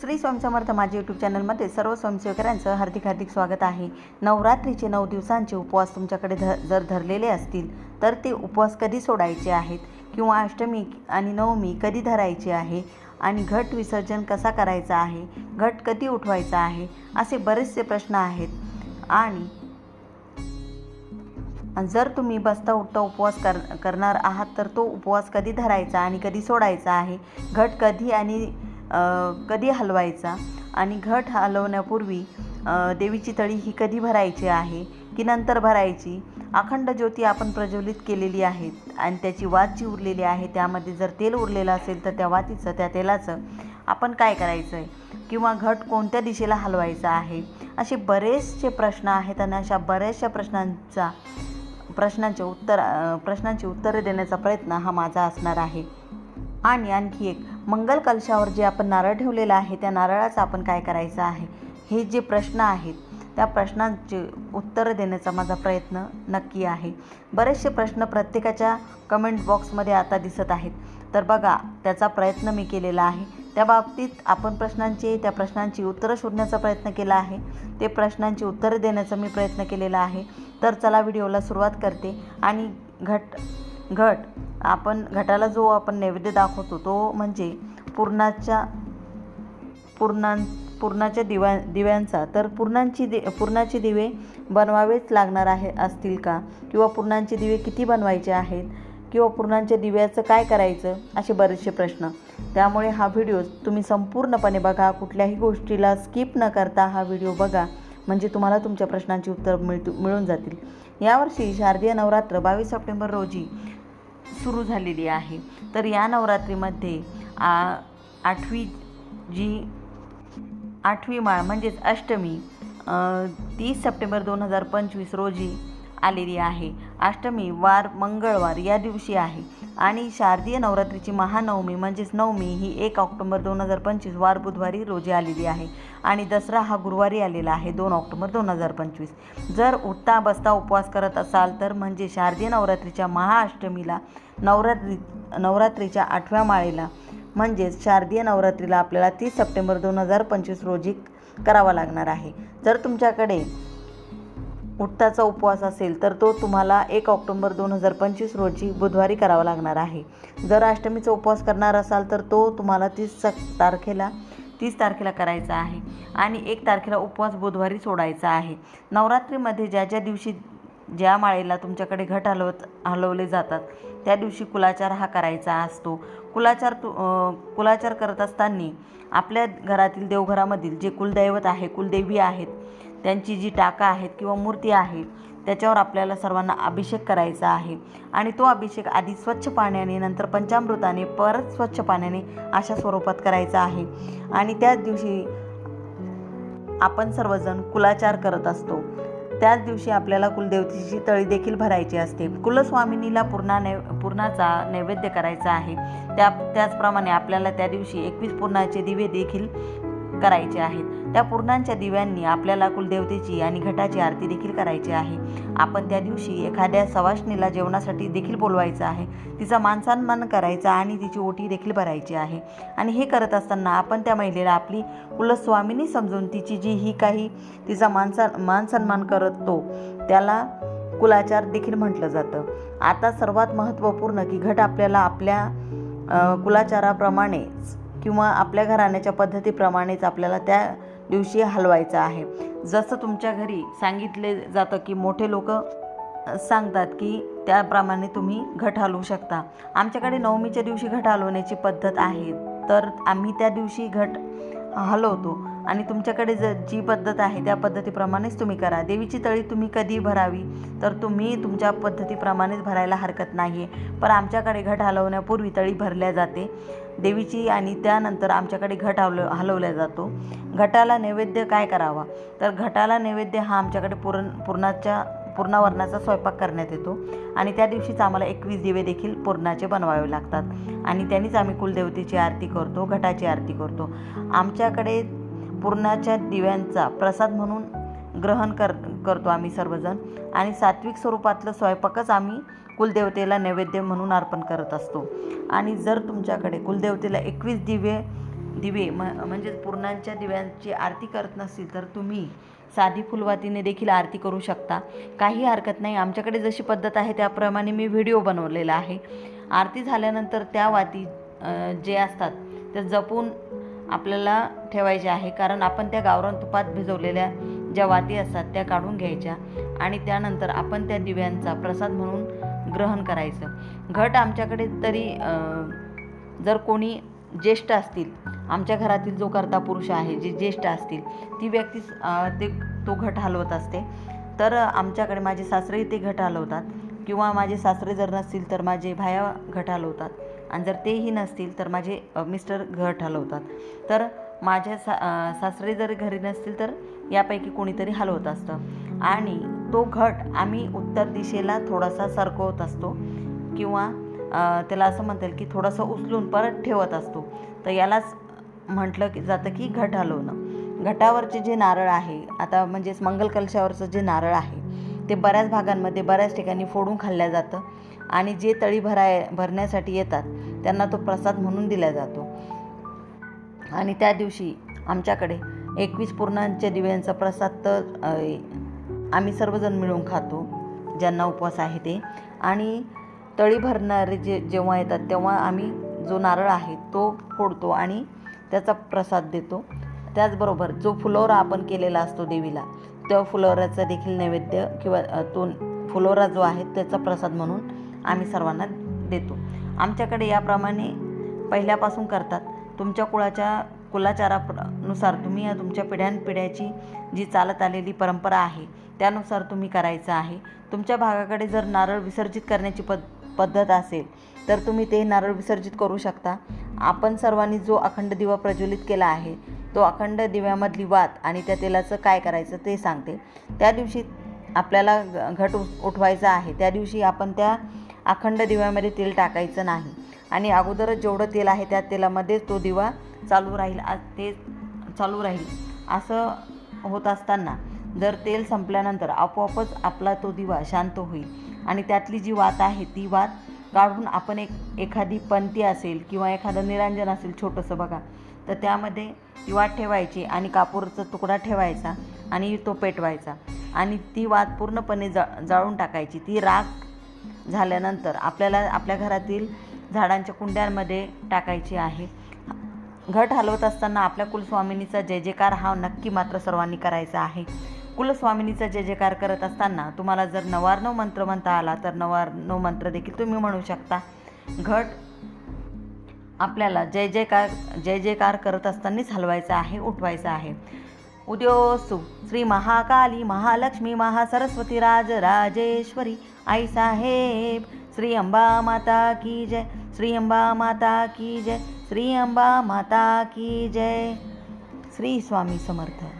श्री स्वयंसमर्थ माझे यूट्यूब चॅनलमध्ये सर्व स्वयंसेवकरांचं हार्दिक हार्दिक स्वागत आहे. नवरात्रीचे नऊ दिवसांचे उपवास तुमच्याकडे ध जर धरलेले असतील तर ते उपवास कधी सोडायचे आहेत? किंवा अष्टमी आणि नवमी कधी धरायची आहे? आणि घट विसर्जन कसा करायचा आहे? घट कधी उठवायचा आहे? असे बरेचसे प्रश्न आहेत. आणि जर तुम्ही बसता उठता उपवास कर करणार आहात तर तो उपवास कधी धरायचा आणि कधी सोडायचा आहे? घट कधी आणि कधी हलवायचा आणि घट हलवण्यापूर्वी देवीची तळी ही कधी भरायची आहे की नंतर भरायची? अखंड ज्योती आपण प्रज्वलित केलेली आहे आणि त्याची वात जी उरलेली आहे त्यामध्ये जर तेल उरलेलं असेल तर त्या वातीचं त्या तेलाचं आपण काय करायचं आहे किंवा घट कोणत्या दिशेला हलवायचा आहे? असे बरेचसे प्रश्न आहेत आणि अशा बऱ्याचशा प्रश्नांचा प्रश्नांचे उत्तर प्रश्नांची उत्तरे देण्याचा प्रयत्न हा माझा असणार आहे. आणि आणखी एक मंगल कलशावर जे आपण नारळ ठेवलेला आहे त्या नारळाचं आपण काय करायचं आहे? हे जे प्रश्न आहेत त्या प्रश्नांचे उत्तरं देण्याचा माझा प्रयत्न नक्की आहे. बरेचसे प्रश्न प्रत्येकाच्या कमेंट बॉक्समध्ये आता दिसत आहेत. तर बघा त्याचा प्रयत्न मी केलेला आहे. त्या बाबतीत आपण प्रश्नांचे त्या प्रश्नांची उत्तरं शोधण्याचा प्रयत्न केला आहे. ते प्रश्नांची उत्तरं देण्याचा मी प्रयत्न केलेला आहे. तर चला व्हिडिओला सुरुवात करते आणि घट घट. आपण घटाला जो आपण नैवेद्य दाखवतो तो म्हणजे पूर्णाच्या पूर्णां पूर्णाच्या दिव्या दिव्यांचा. तर पूर्णांची दि पूर्णाचे दिवे बनवावेच लागणार आहे असतील का? किंवा पूर्णांचे दिवे किती बनवायचे आहेत? किंवा पूर्णांच्या दिव्याचं काय करायचं? असे बरेचसे प्रश्न. त्यामुळे हा व्हिडिओ तुम्ही संपूर्णपणे बघा. कुठल्याही गोष्टीला स्किप न करता हा व्हिडिओ बघा. म्हणजे तुम्हाला तुमच्या प्रश्नांची उत्तर मिळतू मिळून जातील. यावर्षी शारदीय नवरात्र बावीस सप्टेंबर रोजी सुरू झालेली आहे. तर या नवरात्रीमध्ये आ आठवी जी आठवी माळ म्हणजेच अष्टमी तीस सप्टेंबर दोन हजार पंचवीस रोजी आलेली आहे. अष्टमी वार मंगळवार या दिवशी आहे. आणि शारदीय नवरात्रीची महानवमी म्हणजेच नवमी ही एक ऑक्टोबर दोन हजार पंचवीस वार बुधवारी रोजी आलेली आहे. आणि दसरा हा गुरुवारी आलेला आहे दोन ऑक्टोबर दोन हजार पंचवीस. जर उठता बसता उपवास करत असाल तर म्हणजे शारदीय नवरात्रीच्या महाअष्टमीला नवरात्री नवरात्रीच्या आठव्या माळेला म्हणजेच शारदीय नवरात्रीला आपल्याला तीस सप्टेंबर दोन हजार पंचवीस रोजी करावा लागणार आहे. जर तुमच्याकडे उठताचा उपवास असेल तर तो तुम्हाला एक ऑक्टोंबर दोन हजार पंचवीस रोजी बुधवारी करावा लागणार आहे. जर अष्टमीचा उपवास करणार असाल तर तो तुम्हाला तीस तारखेला तीस तारखेला करायचा आहे. आणि एक तारखेला उपवास बुधवारी सोडायचा आहे. नवरात्रीमध्ये ज्या ज्या दिवशी ज्या माळेला तुमच्याकडे घट हलवत हलवले जातात त्या दिवशी कुलाचार हा करायचा असतो. कुलाचार तु कुलाचार करत असताना आपल्या घरातील देवघरामधील जे कुलदैवत आहे कुलदेवी आहेत त्यांची जी टाका आहेत किंवा मूर्ती आहे त्याच्यावर आपल्याला सर्वांना अभिषेक करायचा आहे. आणि तो अभिषेक आधी स्वच्छ पाण्याने नंतर पंचामृताने परत स्वच्छ पाण्याने अशा स्वरूपात करायचा आहे. आणि त्याच दिवशी आपण सर्वजण कुलाचार करत असतो. त्याच दिवशी आपल्याला कुलदेवतेची तळी देखील भरायची असते. कुलस्वामिनीला पूर्णा नै पूर्णाचा नैवेद्य करायचा आहे. त्या त्याचप्रमाणे आपल्याला त्या दिवशी एकवीस पूर्णाचे दिवे देखील करायचे आहेत. त्या पूर्णांच्या दिव्यांनी आपल्याला कुलदेवतेची आणि घटाची आरती देखील करायची आहे. आपण त्या दिवशी एखाद्या सवाष्णीला जेवणासाठी देखील बोलवायचं आहे. तिचा मानसन्मान करायचा आणि तिची ओटी देखील भरायची आहे. आणि हे करत असताना आपण त्या महिलेला आपली कुलस्वामिनी समजून तिची जी ही काही तिचा मानसन मानसन्मान करतो त्याला कुलाचार देखील म्हटलं जातं. आता सर्वात महत्त्वपूर्ण की घट आपल्याला आपल्या कुलाचाराप्रमाणेच किंवा आपल्या घराण्याच्या पद्धतीप्रमाणेच आपल्याला त्या दिवशी हलवायचं आहे. जसं तुमच्या घरी सांगितले जातं की मोठे लोक सांगतात की त्याप्रमाणे तुम्ही घट हलवू शकता. आमच्याकडे नवमीच्या दिवशी घट हलवण्याची पद्धत आहे. तर आम्ही त्या दिवशी घट हलवतो. आणि तुमच्याकडे ज जी पद्धत आहे त्या पद्धतीप्रमाणेच तुम्ही करा. देवीची तळी तुम्ही कधी भरावी? तर तुम्ही तुमच्या पद्धतीप्रमाणेच भरायला हरकत नाही आहे पण आमच्याकडे घट हलवण्यापूर्वी तळी भरल्या जाते. देवीची आणि त्यानंतर आमच्याकडे घट हलव हलवल्या जातो. घटाला नैवेद्य काय करावा? तर घटाला नैवेद्य हा आमच्याकडे पुरण पूर्णाच्या पूर्णावरणाचा स्वयंपाक करण्यात येतो. आणि त्या दिवशीच आम्हाला एकवीस दिवे देखील पूर्णाचे बनवावे लागतात. आणि त्यांनीच आम्ही कुलदेवतेची आरती करतो घटाची आरती करतो. आमच्याकडे पूर्णाच्या दिव्यांचा प्रसाद म्हणून ग्रहण कर करतो आम्ही सर्वजण. आणि सात्विक स्वरूपातलं स्वयंपाकच आम्ही कुलदेवतेला नैवेद्य म्हणून अर्पण करत असतो. आणि जर तुमच्याकडे कुलदेवतेला एकवीस दिवे दिवे म म्हणजेच पूर्णांच्या दिव्यांची आरती करत नसतील तर तुम्ही साधी फुलवातीने देखील आरती करू शकता. काही हरकत नाही. आमच्याकडे जशी पद्धत आहे त्याप्रमाणे मी व्हिडिओ बनवलेला आहे. आरती झाल्यानंतर त्या वाती जे असतात ते जपून आपल्याला ठेवायचे आहे. कारण आपण त्या गावरान तुपात भिजवलेल्या ज्या वाती असतात त्या काढून घ्यायच्या आणि त्यानंतर आपण त्या दिव्यांचा प्रसाद म्हणून ग्रहण करायचं. घट आमच्याकडे तरी जर कोणी ज्येष्ठ असतील आमच्या घरातील जो कर्ता पुरुष आहे जे ज्येष्ठ असतील ती व्यक्ती ते तो घट हलवत असते. तर आमच्याकडे माझे सासरे ते घट हलवतात किंवा माझे सासरे जर नसतील तर माझे भाया घट हलवतात. आणि जर तेही नसतील तर माझे मिस्टर घट हलवतात. तर माझ्या सा सासरे जर घरी नसतील तर यापैकी कोणीतरी हलवत असतं. आणि तो घट आम्ही उत्तर दिशेला थोडासा सरकवत असतो किंवा त्याला असं म्हणता येईल की थोडंसं उचलून परत ठेवत असतो. तर यालाच म्हटलं की जातं की घट हलवणं. घटावरचे जे नारळ आहे आता म्हणजेच मंगल कलशावरचं जे नारळ आहे ते बऱ्याच भागांमध्ये बऱ्याच ठिकाणी फोडून खाल्लं जातं. आणि जे तळी भराय भरण्यासाठी येतात त्यांना तो प्रसाद म्हणून दिला जातो. आणि त्या दिवशी आमच्याकडे एकवीस पूर्णांच्या दिव्यांचा प्रसाद तर आम्ही सर्वजण मिळून खातो ज्यांना उपवास आहे ते. आणि तळी भरणारे जे जेव्हा येतात तेव्हा आम्ही जो नारळ आहे तो फोडतो आणि त्याचा प्रसाद देतो. त्याचबरोबर जो फुलोरा आपण केलेला असतो देवीला त्या फुलोऱ्याचा देखील नैवेद्य किंवा तो फुलोरा जो आहे त्याचा प्रसाद म्हणून आम्ही सर्वांना देतो. आमच्याकडे याप्रमाणे पहिल्यापासून करतात. तुमच्या कुळाच्या कुलाचारानुसार तुम्ही या तुमच्या पिढ्यानपिढ्याची जी चालत आलेली परंपरा आहे त्यानुसार तुम्ही करायचं आहे. तुमच्या भागाकडे जर नारळ विसर्जित करण्याची पद पद्धत असेल तर तुम्ही ते नारळ विसर्जित करू शकता. आपण सर्वांनी जो अखंड दिवा प्रज्वलित केला आहे तो अखंड दिव्यामधली वात आणि त्या तेलाचं काय करायचं ते सांगते. त्या दिवशी आपल्याला घट उठवायचा आहे. त्या दिवशी आपण त्या अखंड दिव्यामध्ये तेल टाकायचं नाही. आणि अगोदरच जेवढं तेल आहे त्या तेलामध्ये तो दिवा चालू राहील ते चालू राहील. असं होत असताना जर तेल संपल्यानंतर आपोआपच आपला तो दिवा शांत होईल. आणि त्यातली जी वात आहे ती वात काढून आपण एक एखादी पंती असेल किंवा एखादं निरांजन असेल छोटंसं बघा तर त्यामध्ये ती वात ठेवायची आणि कापूरचा तुकडा ठेवायचा आणि तो पेटवायचा. आणि ती वात पूर्णपणे जा जाळून टाकायची. ती राख झाल्यानंतर आपल्याला आपल्या घरातील झाडांच्या कुंड्यांमध्ये टाकायची आहे. घट हलवत असताना आपल्या कुलस्वामिनीचा जय जयकार हा नक्की मात्र सर्वांनी करायचा आहे. कुलस्वामिनीचा जय जयकार करत असताना तुम्हाला जर नवारनव मंत्र म्हणता आला तर नवारनव मंत्र देखील तुम्ही म्हणू शकता. घट आपल्याला जय जयकार जय जयकार करत असतानाच हलवायचा आहे उठवायचा आहे. उद्योस्तु श्री महाकाली महालक्ष्मी महासरस्वती राज राजेश्वरी आई साहेब श्री अंबा माता की जय श्री अंबा माता की जय श्री अंबा माता की जय। श्री स्वामी समर्थ।